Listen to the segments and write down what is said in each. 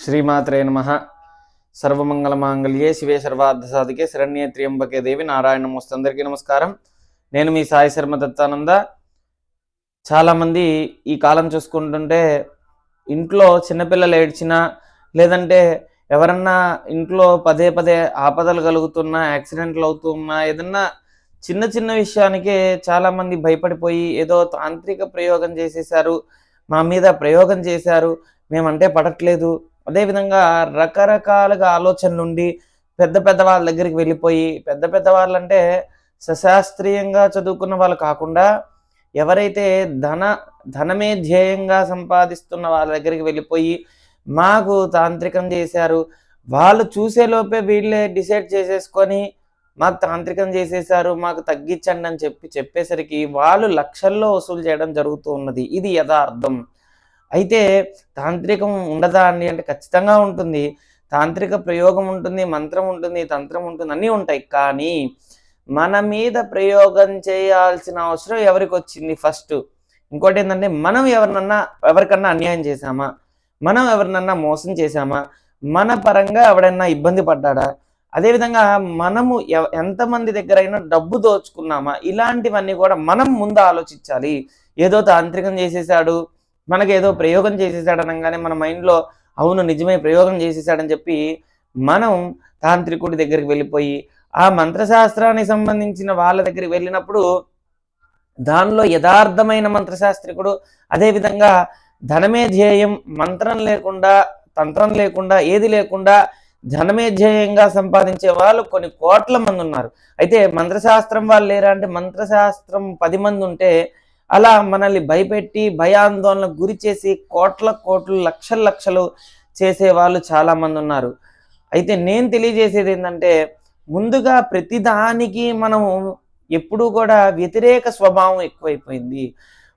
శ్రీమాత్రే నమ. సర్వమంగళమాంగళ్యే శివే సర్వార్థ సాధికే శరణ్యే త్రియంబకే దేవి నారాయణ అందరికీ నమస్కారం. నేను మీ సాయి శర్మ దత్తానంద. చాలామంది ఈ కాలం చూసుకుంటుంటే ఇంట్లో చిన్నపిల్లలు ఏడ్చినా లేదంటే ఎవరన్నా ఇంట్లో పదే పదే ఆపదలు కలుగుతున్నా యాక్సిడెంట్లు అవుతున్నా ఏదన్నా చిన్న చిన్న విషయానికే చాలామంది భయపడిపోయి ఏదో తాంత్రిక ప్రయోగం చేసేసారు మా మీద ప్రయోగం చేశారు మేమంటే పడట్లేదు అదేవిధంగా రకరకాలుగా ఆలోచనలు ఉండి పెద్ద పెద్ద వాళ్ళ దగ్గరికి వెళ్ళిపోయి పెద్ద పెద్ద వాళ్ళంటే సశాస్త్రీయంగా చదువుకున్న వాళ్ళు కాకుండా ఎవరైతే ధన ధనమే ధ్యేయంగా సంపాదిస్తున్న వాళ్ళ దగ్గరికి వెళ్ళిపోయి మాకు తాంత్రికం చేశారు వాళ్ళు చూసేలోపే వీళ్ళే డిసైడ్ చేసేసుకొని మాకు తాంత్రికం చేసేసారు మాకు తగ్గించండి అని చెప్పి చెప్పేసరికి వాళ్ళు లక్షల్లో వసూలు చేయడం జరుగుతూ ఉన్నది. ఇది యథార్థం. అయితే తాంత్రికం ఉండదా అండి? అంటే ఖచ్చితంగా ఉంటుంది. తాంత్రిక ప్రయోగం ఉంటుంది మంత్రం ఉంటుంది తంత్రం ఉంటుంది అన్నీ ఉంటాయి. కానీ మన మీద ప్రయోగం చేయాల్సిన అవసరం ఎవరికి వచ్చింది ఫస్ట్? ఇంకోటి ఏంటంటే మనం ఎవరినన్నా ఎవరికన్నా అన్యాయం చేశామా? మనం ఎవరినన్నా మోసం చేశామా? మన పరంగా ఎవడన్నా ఇబ్బంది పడ్డాడా? అదేవిధంగా మనము ఎవ- ఎంతమంది దగ్గరైనా డబ్బు దోచుకున్నామా? ఇలాంటివన్నీ కూడా మనం ముందు ఆలోచించాలి. ఏదో తాంత్రికం చేసేసాడు మనకి ఏదో ప్రయోగం చేసేసాడనగానే మన మైండ్లో అవును నిజమే ప్రయోగం చేసేసాడని చెప్పి మనం తాంత్రికుడి దగ్గరికి వెళ్ళిపోయి ఆ మంత్రశాస్త్రానికి సంబంధించిన వాళ్ళ దగ్గరికి వెళ్ళినప్పుడు దానిలో యథార్థమైన మంత్రశాస్త్రికుడు అదేవిధంగా ధనమే ధ్యేయం మంత్రం లేకుండా తంత్రం లేకుండా ఏది లేకుండా ధనమే ధ్యేయంగా సంపాదించే వాళ్ళు కొన్ని కోట్ల మంది ఉన్నారు. అయితే మంత్రశాస్త్రం వాళ్ళు లేరా అంటే మంత్రశాస్త్రం పది మంది ఉంటే అలా మనల్ని భయపెట్టి భయాందోళనకు గురి చేసి కోట్ల కోట్లు లక్షల లక్షలు చేసే వాళ్ళు చాలా మంది ఉన్నారు. అయితే నేను తెలియజేసేది ఏంటంటే ముందుగా ప్రతిదానికి మనము ఎప్పుడూ కూడా వ్యతిరేక స్వభావం ఎక్కువైపోయింది.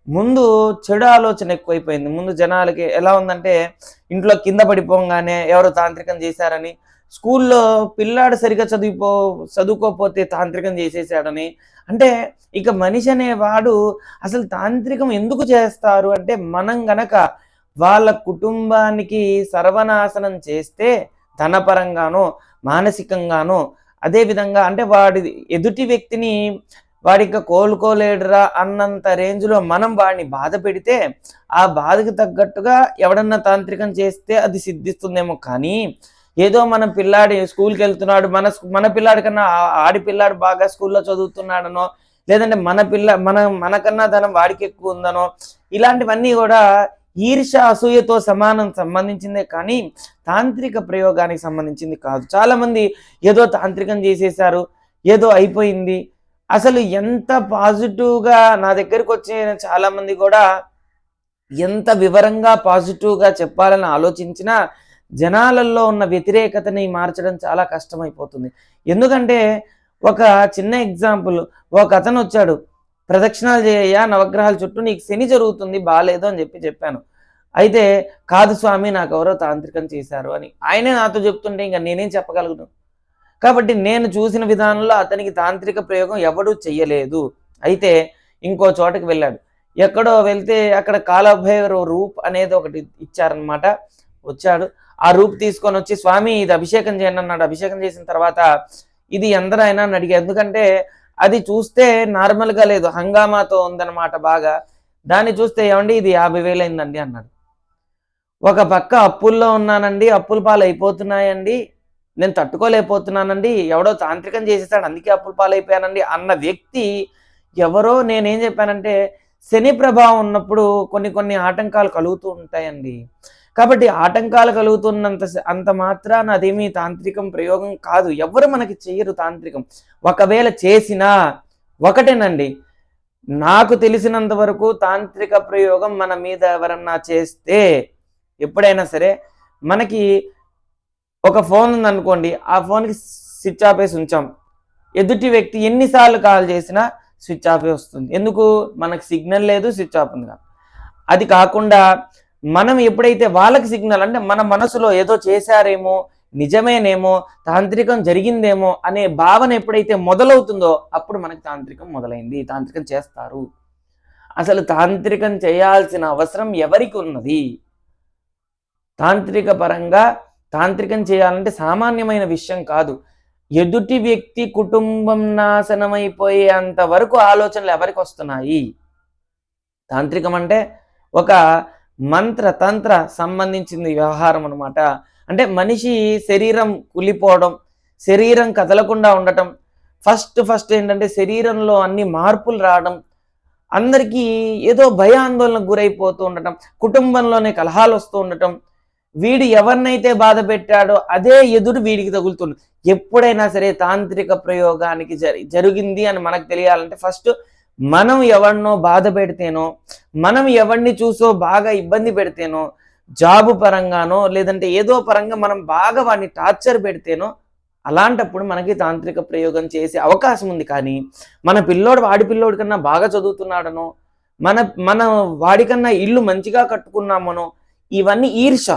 ముందు చెడు ఆలోచన ఎక్కువైపోయింది. ముందు జనాలకి ఎలా ఉందంటే ఇంట్లో కింద పడిపోగానే ఎవరు తాంత్రికం చేశారని స్కూల్లో పిల్లాడు సరిగా చదివిపో చదువుకోకపోతే తాంత్రికం చేసేసాడని. అంటే ఇక మనిషి అనేవాడు అసలు తాంత్రికం ఎందుకు చేస్తారు? అంటే మనం గనక వాళ్ళ కుటుంబానికి సర్వనాశనం చేస్తే ధనపరంగానో మానసికంగానో అదేవిధంగా అంటే వాడి ఎదుటి వ్యక్తిని వాడిక కోలుకోలేడురా అన్నంత రేంజ్లో మనం వాడిని బాధ పెడితే ఆ బాధకు తగ్గట్టుగా ఎవడన్నా తాంత్రికం చేస్తే అది సిద్ధిస్తుందేమో కానీ ఏదో మన పిల్లాడి స్కూల్కి వెళ్తున్నాడు మన మన పిల్లాడి కన్నా ఆడి పిల్లాడు బాగా స్కూల్లో చదువుతున్నాడనో లేదంటే మన పిల్ల మన మనకన్నా ధనం వాడికి ఎక్కువ ఉందనో ఇలాంటివన్నీ కూడా ఈర్ష అసూయతో సమానం సంబంధించిందే కానీ తాంత్రిక ప్రయోగానికి సంబంధించింది కాదు. చాలా మంది ఏదో తాంత్రికం చేసేసారు ఏదో అయిపోయింది. అసలు ఎంత పాజిటివ్గా నా దగ్గరికి వచ్చిన చాలా మంది కూడా ఎంత వివరంగా పాజిటివ్గా చెప్పాలని ఆలోచించినా జనాలలో ఉన్న వ్యతిరేకతని మార్చడం చాలా కష్టమైపోతుంది. ఎందుకంటే ఒక చిన్న ఎగ్జాంపుల్ ఒక అతను వచ్చాడు ప్రదక్షిణాలు చేయ నవగ్రహాల చుట్టూ నీకు శని జరుగుతుంది బాగాలేదు అని చెప్పి చెప్పాను. అయితే కాదు స్వామి నాకు ఎవరో తాంత్రికం చేశారు అని. ఆయనే నాతో చెప్తుంటే ఇంకా నేనేం చెప్పగలను? కాబట్టి నేను చూసిన విధానంలో అతనికి తాంత్రిక ప్రయోగం ఎవడూ చెయ్యలేదు. అయితే ఇంకో చోటకి వెళ్ళాడు. ఎక్కడో వెళ్తే అక్కడ కాలభైరవ రూప్ అనేది ఒకటి ఇచ్చారనమాట వచ్చాడు. ఆ రూప్ తీసుకొని వచ్చి స్వామి ఇది అభిషేకం చేయండి అన్నాడు. అభిషేకం చేసిన తర్వాత ఇది ఎందరైనా అని అడిగా ఎందుకంటే అది చూస్తే నార్మల్గా లేదు. హంగామాతో ఉందన్నమాట బాగా. దాన్ని చూస్తే ఏమండి ఇది యాభై వేలైందండి అన్నాడు. ఒక పక్క అప్పుల్లో ఉన్నానండి అప్పుల పాలు అయిపోతున్నాయండి నేను తట్టుకోలేకపోతున్నానండి. ఎవడో తాంత్రికం చేసేసాడు అందుకే అప్పుల పాలైపోయానండి అన్న వ్యక్తి ఎవరో నేనేం చెప్పానంటే శని ప్రభావం ఉన్నప్పుడు కొన్ని కొన్ని ఆటంకాలు కలుగుతూ ఉంటాయండి. కాబట్టి ఆటంకాలు కలుగుతున్నంత అంత మాత్రాన అదేమీ తాంత్రికం ప్రయోగం కాదు. ఎవరు మనకి చేయరు తాంత్రికం. ఒకవేళ చేసినా ఒకటేనండి. నాకు తెలిసినంత వరకు తాంత్రిక ప్రయోగం మన మీద ఎవరన్నా చేస్తే ఎప్పుడైనా సరే మనకి ఒక ఫోన్ ఉందనుకోండి ఆ ఫోన్కి స్విచ్ ఆఫ్ వేసి ఉంచాం. ఎదుటి వ్యక్తి ఎన్నిసార్లు కాల్ చేసినా స్విచ్ ఆఫ్ వస్తుంది. ఎందుకు? మనకు సిగ్నల్ లేదు స్విచ్ ఆఫ్ ఉంది. అది కాకుండా మనం ఎప్పుడైతే వాళ్ళకి సిగ్నల్ అంటే మన మనసులో ఏదో చేశారేమో నిజమేనేమో తాంత్రికం జరిగిందేమో అనే భావన ఎప్పుడైతే మొదలవుతుందో అప్పుడు మనకి తాంత్రికం మొదలైంది. తాంత్రికం చేస్తారు. అసలు తాంత్రికం చేయాల్సిన అవసరం ఎవరికి ఉన్నది? తాంత్రిక పరంగా తాంత్రికం చేయాలంటే సామాన్యమైన విషయం కాదు. ఎదుటి వ్యక్తి కుటుంబం నాశనమైపోయేంత వరకు ఆలోచనలు ఎవరికి వస్తున్నాయి? తాంత్రికం అంటే ఒక మంత్ర తంత్ర సంబంధించింది వ్యవహారం అనమాట అంటే మనిషి శరీరం కులిపోవడం శరీరం కదలకుండా ఉండటం ఫస్ట్ ఫస్ట్ ఏంటంటే శరీరంలో అన్ని మార్పులు రావడం అందరికీ ఏదో భయాందోళనకు గురైపోతూ ఉండటం కుటుంబంలోనే కలహాలు వస్తూ ఉండటం వీడు ఎవరినైతే బాధ పెట్టాడో అదే ఎదురు వీడికి తగులుతుంది. ఎప్పుడైనా సరే తాంత్రిక ప్రయోగానికి జరిగింది అని మనకు తెలియాలంటే ఫస్ట్ మనం ఎవరినో బాధ పెడితేనో మనం ఎవరిని చూసో బాగా ఇబ్బంది పెడితేనో జాబు పరంగానో లేదంటే ఏదో పరంగా మనం బాగా వాడిని టార్చర్ పెడితేనో అలాంటప్పుడు మనకి తాంత్రిక ప్రయోగం చేసే అవకాశం ఉంది. కానీ మన పిల్లోడు వాడి పిల్లోడి కన్నా బాగా చదువుతున్నాడనో మన మన వాడికన్నా ఇల్లు మంచిగా కట్టుకున్నామనో ఇవన్నీ ఈర్ష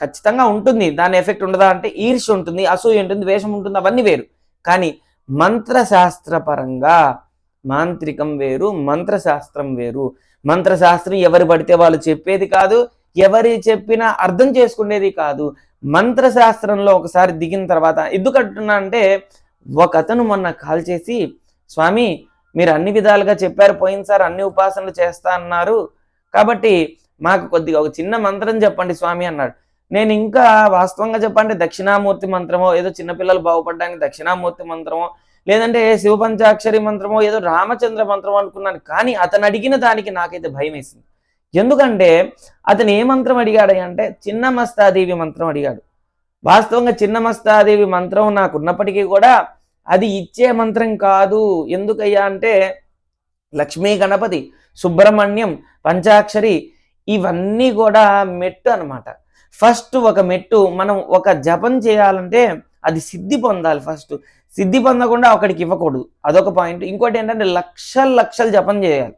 ఖచ్చితంగా ఉంటుంది. దాని ఎఫెక్ట్ ఉండదా అంటే ఈర్ష ఉంటుంది. అసూయ ఉంటుంది. వేషం ఉంటుంది. అవన్నీ వేరు. కానీ మంత్రశాస్త్రపరంగా పరంగా మాంత్రికం వేరు మంత్రశాస్త్రం వేరు. మంత్రశాస్త్రం ఎవరు పడితే వాళ్ళు చెప్పేది కాదు ఎవరి చెప్పినా అర్థం చేసుకునేది కాదు. మంత్రశాస్త్రంలో ఒకసారి దిగిన తర్వాత ఎందుకంటున్నా అంటే ఒక అతను మొన్న కాల్ చేసి స్వామి మీరు అన్ని విధాలుగా చెప్పారు పోయినసారి అన్ని ఉపాసనలు చేస్తా అన్నారు. కాబట్టి మాకు కొద్దిగా ఒక చిన్న మంత్రం చెప్పండి స్వామి అన్నాడు. నేను ఇంకా వాస్తవంగా చెప్పండి దక్షిణామూర్తి మంత్రమో ఏదో చిన్నపిల్లలు బాగుపడడానికి దక్షిణామూర్తి మంత్రమో లేదంటే శివపంచాక్షరి మంత్రమో ఏదో రామచంద్ర మంత్రమో అనుకున్నాను కానీ అతను అడిగిన దానికి నాకైతే భయం వేసింది ఎందుకంటే అతను ఏ మంత్రం అడిగాడు అంటే చిన్న మస్తాదేవి మంత్రం అడిగాడు. వాస్తవంగా చిన్న మస్తాదేవి మంత్రం నాకు ఉన్నప్పటికీ కూడా అది ఇచ్చే మంత్రం కాదు. ఎందుకయ్యా అంటే లక్ష్మీ గణపతి సుబ్రహ్మణ్యం పంచాక్షరి ఇవన్నీ కూడా మెట్టు అనమాట ఫస్ట్ ఒక మెట్టు మనం ఒక జపం చేయాలంటే అది సిద్ధి పొందాలి ఫస్ట్. సిద్ధి పొందకుండా ఒకడికి ఇవ్వకూడదు. అదొక పాయింట్ ఇంకోటి ఏంటంటే లక్షలు లక్షలు జపం చేయాలి.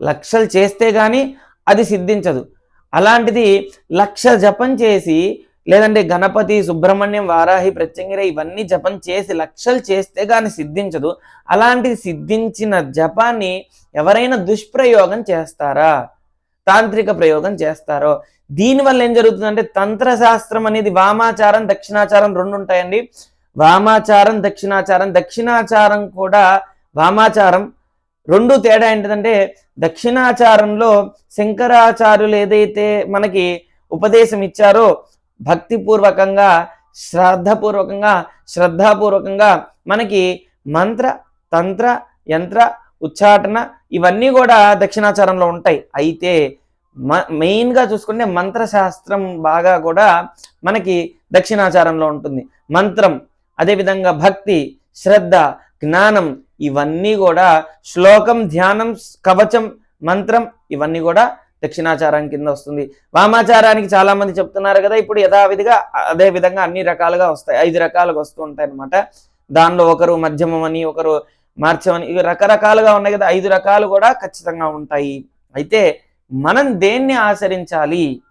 లక్షలు చేస్తే కానీ అది సిద్ధించదు. అలాంటిది లక్ష జపం చేసి లేదంటే గణపతి సుబ్రహ్మణ్యం వారాహి ప్రత్యంగిర ఇవన్నీ జపం చేసి లక్షలు చేస్తే కానీ సిద్ధించదు. అలాంటిది సిద్ధించిన జపాన్ని ఎవరైనా దుష్ప్రయోగం చేస్తారా? తాంత్రిక ప్రయోగం చేస్తారో? దీనివల్ల ఏం జరుగుతుందంటే తంత్రశాస్త్రం అనేది వామాచారం దక్షిణాచారం రెండు ఉంటాయండి వామాచారం దక్షిణాచారం. దక్షిణాచారం కూడా వామాచారం. రెండు తేడా ఏంటిదంటే దక్షిణాచారంలో శంకరాచార్యులు ఏదైతే మనకి ఉపదేశం ఇచ్చారో భక్తిపూర్వకంగా శ్రద్ధపూర్వకంగా శ్రద్ధాపూర్వకంగా మనకి మంత్ర తంత్ర యంత్ర ఉచ్చాటన ఇవన్నీ కూడా దక్షిణాచారంలో ఉంటాయి. అయితే మ మెయిన్గా చూసుకుంటే మంత్రశాస్త్రం బాగా కూడా మనకి దక్షిణాచారంలో ఉంటుంది. మంత్రం అదేవిధంగా భక్తి శ్రద్ధ జ్ఞానం ఇవన్నీ కూడా శ్లోకం ధ్యానం కవచం మంత్రం ఇవన్నీ కూడా దక్షిణాచారం కింద వస్తుంది. వామాచారానికి చాలా మంది చెప్తున్నారు కదా ఇప్పుడు యథావిధిగా అదే విధంగా అన్ని రకాలుగా వస్తాయి. ఐదు రకాలుగా వస్తూ ఉంటాయి అనమాట దానిలో ఒకరు మధ్యమని ఒకరు మార్చమని ఇవి రకరకాలుగా ఉన్నాయి కదా ఐదు రకాలు కూడా ఖచ్చితంగా ఉంటాయి. అయితే మనం దేన్ని ఆచరించాలి?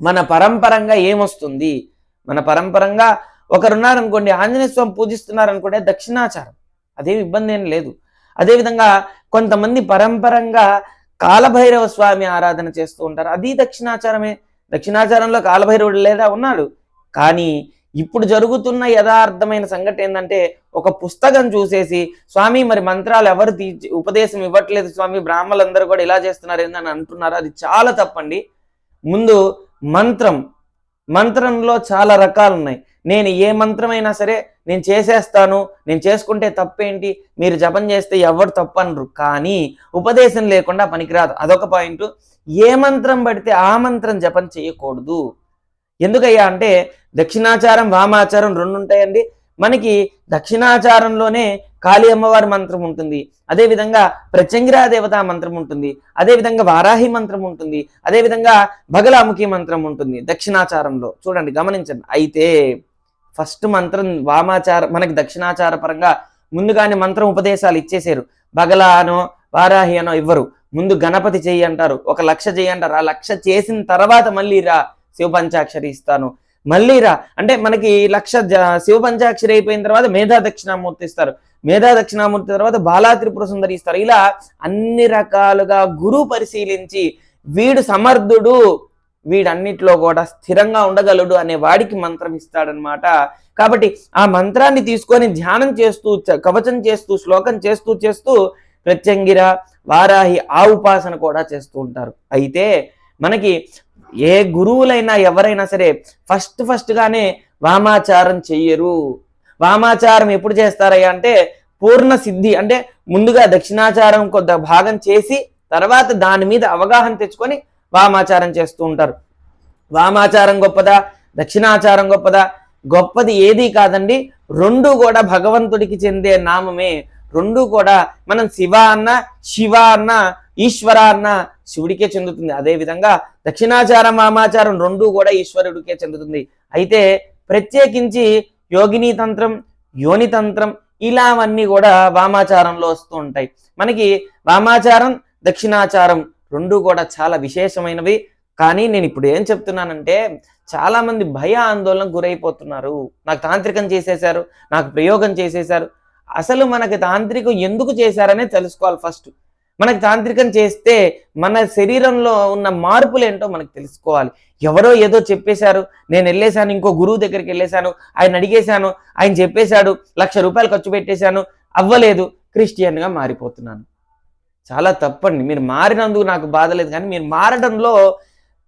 మన పరంపరంగా ఏమొస్తుంది? మన పరంపరంగా ఒకరున్నారనుకోండి ఆంజనేయ స్వామి పూజిస్తున్నారనుకోండి దక్షిణాచారం. అదేం ఇబ్బంది ఏం లేదు. అదేవిధంగా కొంతమంది పరంపరంగా కాలభైరవ స్వామి ఆరాధన చేస్తూ ఉంటారు. అది దక్షిణాచారమే. దక్షిణాచారంలో కాలభైరవుడు లేదా ఉన్నాడు. కానీ ఇప్పుడు జరుగుతున్న యథార్థమైన సంఘటన ఏంటంటే ఒక పుస్తకం చూసేసి స్వామి మరి మంత్రాలు ఎవరు తీ ఉపదేశం ఇవ్వట్లేదు స్వామి బ్రాహ్మలందరూ కూడా ఇలా చేస్తున్నారు ఏందని అంటున్నారు. అది చాలా తప్పండి. ముందు మంత్రం. మంత్రంలో చాలా రకాలు ఉన్నాయి నేను ఏ మంత్రమైనా సరే నేను చేసేస్తాను నేను చేసుకుంటే తప్పేంటి? మీరు జపం చేస్తే ఎవరు తప్పు అనరు కానీ ఉపదేశం లేకుండా పనికిరాదు. అదొక పాయింట్ ఏ మంత్రం పడితే ఆ మంత్రం జపం చేయకూడదు. ఎందుకయ్యా అంటే దక్షిణాచారం వామాచారం రెండు ఉంటాయండి. మనకి దక్షిణాచారంలోనే కాళీ అమ్మవారి మంత్రం ఉంటుంది. అదేవిధంగా ప్రత్యంగిరా దేవతా మంత్రం ఉంటుంది. అదేవిధంగా వారాహి మంత్రం ఉంటుంది. అదేవిధంగా బగలాముఖి మంత్రం ఉంటుంది దక్షిణాచారంలో. చూడండి గమనించండి. అయితే ఫస్ట్ మంత్రం వామాచార మనకి దక్షిణాచార పరంగా ముందుగానే మంత్రం ఉపదేశాలు ఇచ్చేసారు బగల అనో వారాహి అనో ఇవ్వరు. ముందు గణపతి చెయ్యి అంటారు. ఒక లక్ష చెయ్యి అంటారు. ఆ లక్ష చేసిన తర్వాత మళ్ళీ రా శివ పంచాక్షరి ఇస్తాను. మళ్ళీ రా. అంటే మనకి లక్ష జ- శివ పంచాక్షరి అయిపోయిన తర్వాత మేధా దక్షిణామూర్తి ఇస్తారు. మేధా దక్షిణామూర్తి తర్వాత బాలా త్రిపుర సుందరి ఇస్తారు. ఇలా అన్ని రకాలుగా గురువు పరిశీలించి వీడు సమర్థుడు వీడన్నిటిలో కూడా స్థిరంగా ఉండగలడు అనే వాడికి మంత్రం ఇస్తాడనమాట కాబట్టి ఆ మంత్రాన్ని తీసుకొని ధ్యానం చేస్తూ కవచం చేస్తూ శ్లోకం చేస్తూ చేస్తూ ప్రత్యంగిర వారాహి ఆ ఉపాసన కూడా చేస్తూ ఉంటారు. అయితే మనకి ఏ గురువులైనా ఎవరైనా సరే ఫస్ట్ ఫస్ట్గానే వామాచారం చెయ్యరు. వామాచారం ఎప్పుడు చేస్తారయ్యా అంటే పూర్ణ సిద్ధి అంటే ముందుగా దక్షిణాచారం కొద్ది భాగం చేసి తర్వాత దాని మీద అవగాహన తెచ్చుకొని వామాచారం చేస్తూ ఉంటారు. వామాచారం గొప్పదా? దక్షిణాచారం గొప్పదా? గొప్పది ఏది కాదండి. రెండు కూడా భగవంతుడికి చెందే నామమే. రెండు కూడా మనం శివ అన్న శివ అన్న ఈశ్వర అన్న శివుడికే చెందుతుంది. అదేవిధంగా దక్షిణాచారం వామాచారం రెండు కూడా ఈశ్వరుడికే చెందుతుంది. అయితే ప్రత్యేకించి యోగిని తంత్రం యోని తంత్రం ఇలావన్నీ కూడా వామాచారంలో వస్తూ ఉంటాయి. మనకి వామాచారం దక్షిణాచారం రెండు కూడా చాలా విశేషమైనవి. కానీ నేను ఇప్పుడు ఏం చెప్తున్నానంటే చాలామంది భయ ఆందోళనకు గురైపోతున్నారు. నాకు తాంత్రికం చేసేశారు నాకు ప్రయోగం చేసేశారు. అసలు మనకి తాంత్రికం ఎందుకు చేశారనే తెలుసుకోవాలి ఫస్ట్. మనకి తాంత్రికం చేస్తే మన శరీరంలో ఉన్న మార్పులు ఏంటో మనకు తెలుసుకోవాలి. ఎవరో ఏదో చెప్పేశారు నేను వెళ్ళేశాను ఇంకో గురువు దగ్గరికి వెళ్ళేశాను ఆయన అడిగేశాను ఆయన చెప్పేశాడు లక్ష రూపాయలు ఖర్చు పెట్టేశాను అవ్వలేదు క్రిస్టియన్గా మారిపోతున్నాను. చాలా తప్పండి. మీరు మారినందుకు నాకు బాధ లేదు కానీ మీరు మారడంలో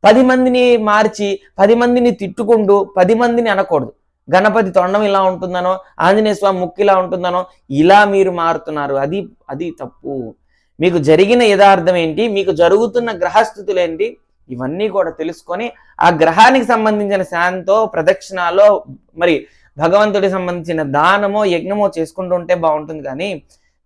పది మందిని మార్చి పది మందిని తిట్టుకుంటూ పది మందిని అనకూడదు. గణపతి తొండం ఇలా ఉంటుందనో ఆంజనేయ స్వామి ముక్కు ఇలా ఉంటుందనో ఇలా మీరు మారుతున్నారు. అది అది తప్పు. మీకు జరిగిన యథార్థం ఏంటి? మీకు జరుగుతున్న గ్రహస్థితులు ఏంటి? ఇవన్నీ కూడా తెలుసుకొని ఆ గ్రహానికి సంబంధించిన శాంతో ప్రదక్షిణాలో మరి భగవంతుడికి సంబంధించిన దానమో యజ్ఞమో చేసుకుంటూ ఉంటే బాగుంటుంది కానీ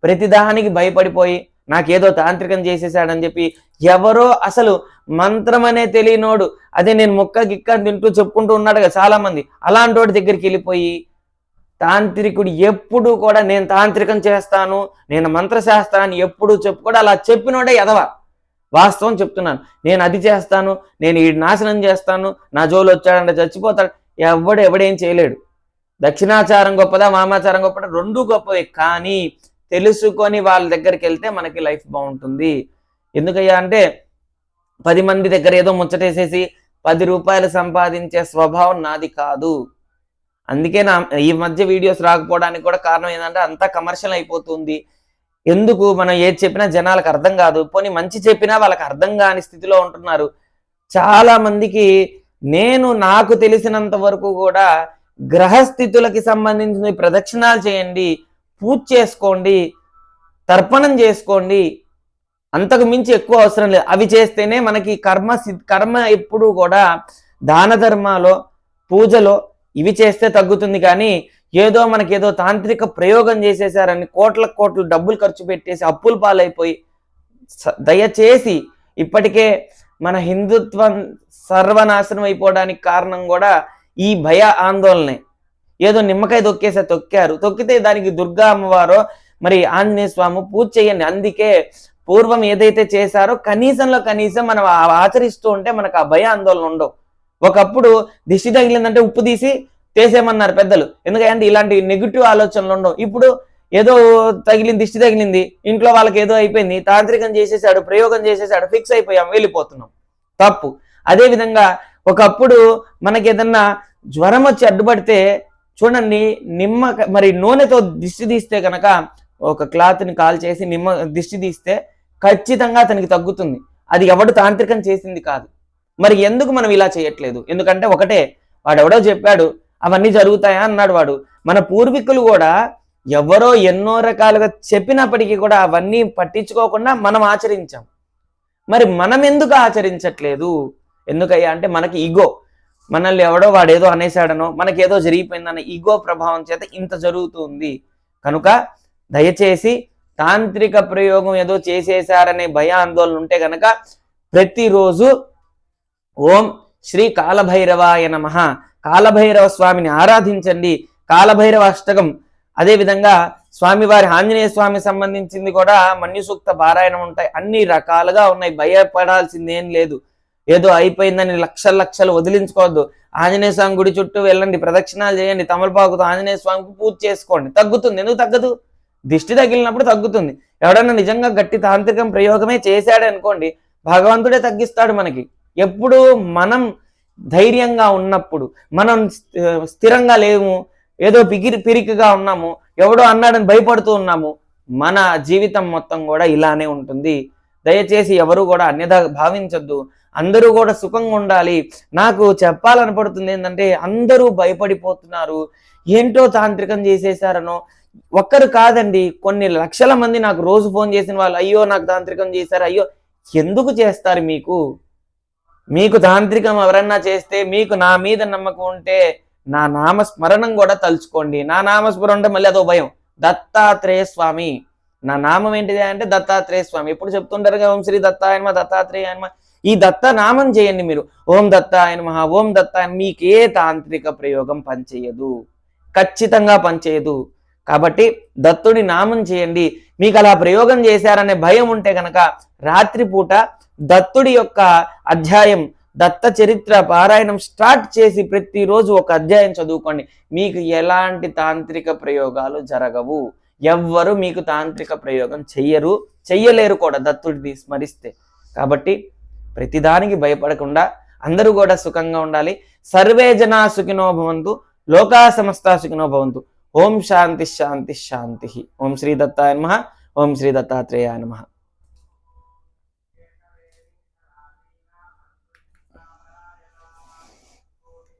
ప్రతి దానికి భయపడిపోయి నాకేదో తాంత్రికం చేసేసాడని చెప్పి ఎవరో అసలు మంత్రం అనే తెలియనోడు. అదే నేను ముక్క గిక్క తింటూ చెప్పుకుంటూ ఉన్నాడు కదా చాలా మంది అలాంటి వాడి దగ్గరికి వెళ్ళిపోయి తాంత్రికుడు ఎప్పుడు కూడా నేను తాంత్రికం చేస్తాను నేను మంత్రశాస్త్రాన్ని ఎప్పుడు చెప్పుకోడు అలా చెప్పినోడే ఎదవ వాస్తవం చెప్తున్నాను. నేను అది చేస్తాను నేను ఈ నాశనం చేస్తాను నా జోలు వచ్చాడంటే చచ్చిపోతాడు. ఎవడు ఎవడేం చేయలేడు. దక్షిణాచారం గొప్పదా వామాచారం గొప్పదా? రెండు గొప్పవి. కానీ తెలుసుకొని వాళ్ళ దగ్గరికి వెళ్తే మనకి లైఫ్ బాగుంటుంది. ఎందుకయ్యా అంటే పది మంది దగ్గర ఏదో ముచ్చటేసేసి పది రూపాయలు సంపాదించే స్వభావం నాది కాదు. అందుకే నా ఈ మధ్య వీడియోస్ రాకపోవడానికి కూడా కారణం ఏంటంటే అంతా కమర్షియల్ అయిపోతుంది. ఎందుకు మనం ఏది చెప్పినా జనాలకు అర్థం కాదు. పోనీ మంచి చెప్పినా వాళ్ళకి అర్థం కాని స్థితిలో ఉంటున్నారు. చాలా మందికి నేను నాకు తెలిసినంత వరకు కూడా గ్రహస్థితులకి సంబంధించిన ప్రదక్షిణాలు చేయండి. పూజ చేసుకోండి తర్పణం చేసుకోండి. అంతకు మించి ఎక్కువ అవసరం లేదు. అవి చేస్తేనే మనకి కర్మ సిద్- కర్మ ఎప్పుడు కూడా దాన ధర్మాలో పూజలో ఇవి చేస్తే తగ్గుతుంది. కానీ ఏదో మనకి ఏదో తాంత్రిక ప్రయోగం చేసేసారని కోట్ల కోట్లు డబ్బులు ఖర్చు పెట్టేసి అప్పుల పాలైపోయి స- దయచేసి ఇప్పటికే మన హిందుత్వం సర్వనాశనం అయిపోవడానికి కారణం కూడా ఈ భయ ఆందోళనే. ఏదో నిమ్మకాయ తొక్కేసే తొక్కారు. తొక్కితే దానికి దుర్గా అమ్మవారో మరి ఆంజనేయ స్వామి పూజ చేయండి అందుకే పూర్వం ఏదైతే చేశారో కనీసంలో కనీసం మనం ఆ- ఆచరిస్తూ ఉంటే మనకు ఆ భయ ఆందోళన ఉండవు. ఒకప్పుడు దిష్టి తగిలిందంటే ఉప్పు తీసి తీసేయమన్నారు పెద్దలు. ఎందుకంటే ఇలాంటి నెగిటివ్ ఆలోచనలు ఉండవు. ఇప్పుడు ఏదో తగిలింది దిష్టి తగిలింది ఇంట్లో వాళ్ళకి ఏదో అయిపోయింది తాంత్రికం చేసేసాడు ప్రయోగం చేసేసాడు ఫిక్స్ అయిపోయాం వెళ్ళిపోతున్నాం. తప్పు. అదేవిధంగా ఒకప్పుడు మనకి ఏదన్నా జ్వరం వచ్చి అడ్డుపడితే చూడండి నిమ్మ మరి నూనెతో దిష్టి తీస్తే కనుక ఒక క్లాత్ని కాల్ చేసి నిమ్మ దిష్టి తీస్తే ఖచ్చితంగా అతనికి తగ్గుతుంది. అది ఎవడు తాంత్రికం చేసింది కాదు. మరి ఎందుకు మనం ఇలా చేయట్లేదు? ఎందుకంటే ఒకటే వాడెవడో చెప్పాడు అవన్నీ జరుగుతాయా అన్నాడు వాడు. మన పూర్వీకులు కూడా ఎవరో ఎన్నో రకాలుగా చెప్పినప్పటికీ కూడా అవన్నీ పట్టించుకోకుండా మనం ఆచరించాం. మరి మనం ఎందుకు ఆచరించట్లేదు? ఎందుకయ్యా అంటే మనకి ఈగో. మనల్ని ఎవడో వాడేదో అనేసాడనో మనకేదో జరిగిపోయిందన్న ఈగో ప్రభావం చేత ఇంత జరుగుతుంది. కనుక దయచేసి తాంత్రిక ప్రయోగం ఏదో చేసేశారనే భయ ఆందోళన ఉంటే గనక ప్రతిరోజు ఓం శ్రీ కాలభైరవాయ నమ. కాలభైరవ స్వామిని ఆరాధించండి. కాలభైరవ అష్టకం. అదేవిధంగా స్వామివారి ఆంజనేయ స్వామి సంబంధించింది కూడా మన్యుసూక్త పారాయణం ఉంటాయి. అన్ని రకాలుగా ఉన్నాయి. భయపడాల్సిందేం లేదు. ఏదో అయిపోయిందని లక్షల లక్షలు వదిలించుకోవద్దు. ఆంజనేయ స్వామి గుడి చుట్టూ వెళ్ళండి ప్రదక్షిణాలు చేయండి తమలపాకుతో ఆంజనేయ స్వామికి పూజ చేసుకోండి. తగ్గుతుంది. ఎందుకు తగ్గదు? దిష్టి తగిలినప్పుడు తగ్గుతుంది. ఎవడన్నా నిజంగా గట్టి తాంత్రికం ప్రయోగమే చేశాడు అనుకోండి భగవంతుడే తగ్గిస్తాడు మనకి. ఎప్పుడు మనం ధైర్యంగా ఉన్నప్పుడు మనం స్థిరంగా లేము ఏదో పిగిరి పిరికిగా ఉన్నాము ఎవడో అన్నాడని భయపడుతూ ఉన్నాము మన జీవితం మొత్తం కూడా ఇలానే ఉంటుంది. దయచేసి ఎవరు కూడా అన్యదా భావించొద్దు. అందరూ కూడా సుఖంగా ఉండాలి. నాకు చెప్పాలనపడుతుంది ఏంటంటే అందరూ భయపడిపోతున్నారు. ఏంటో తాంత్రికం చేసేసారనో ఒక్కరు కాదండి కొన్ని లక్షల మంది నాకు రోజు ఫోన్ చేసిన వాళ్ళు అయ్యో నాకు తాంత్రికం చేశారు అయ్యో ఎందుకు చేస్తారు మీకు? మీకు తాంత్రికం ఎవరన్నా చేస్తే మీకు నా మీద నమ్మకం ఉంటే నా నామస్మరణం కూడా తలుచుకోండి. నా నామస్మరణ అంటే మళ్ళీ అదో భయం. దత్తాత్రేయ స్వామి. నా నామం ఏంటిది అంటే దత్తాత్రేయ స్వామి. ఎప్పుడు చెప్తుంటారు కదా ఓం శ్రీ దత్తాయనమ దత్తాత్రేయనమ ఈ దత్త నామం చేయండి మీరు. ఓం దత్తాయనమ ఓం దత్త మీకే తాంత్రిక ప్రయోగం పనిచేయదు. ఖచ్చితంగా పనిచేయదు. కాబట్టి దత్తుడి నామం చేయండి. మీకు అలా ప్రయోగం చేశారనే భయం ఉంటే కనుక రాత్రిపూట దత్తుడి యొక్క అధ్యాయం దత్త చరిత్ర పారాయణం స్టార్ట్ చేసి ప్రతిరోజు ఒక అధ్యాయం చదువుకోండి. మీకు ఎలాంటి తాంత్రిక ప్రయోగాలు జరగవు. ఎవ్వరు మీకు తాంత్రిక ప్రయోగం చెయ్యరు చెయ్యలేరు కూడా దత్తుడిని స్మరిస్తే. కాబట్టి ప్రతిదానికి భయపడకుండా అందరూ కూడా సుఖంగా ఉండాలి. సర్వే జనా సుఖినో భవంతు లోకా సమస్త సుఖినో భవంతు. ఓం శాంతి శాంతి శాంతి. ఓం శ్రీ దత్తాయ నమ. ఓం శ్రీ దత్తాత్రేయాయ నమ.